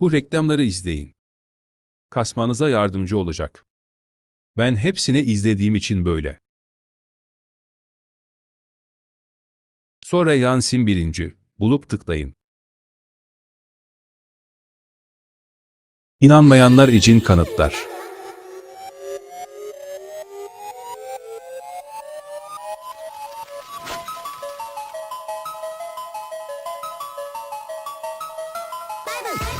Bu reklamları izleyin. Kasmanıza yardımcı olacak. Ben hepsini izlediğim için böyle. Sonra Yansin birinci, bulup tıklayın. İnanmayanlar için kanıtlar. Bye bye.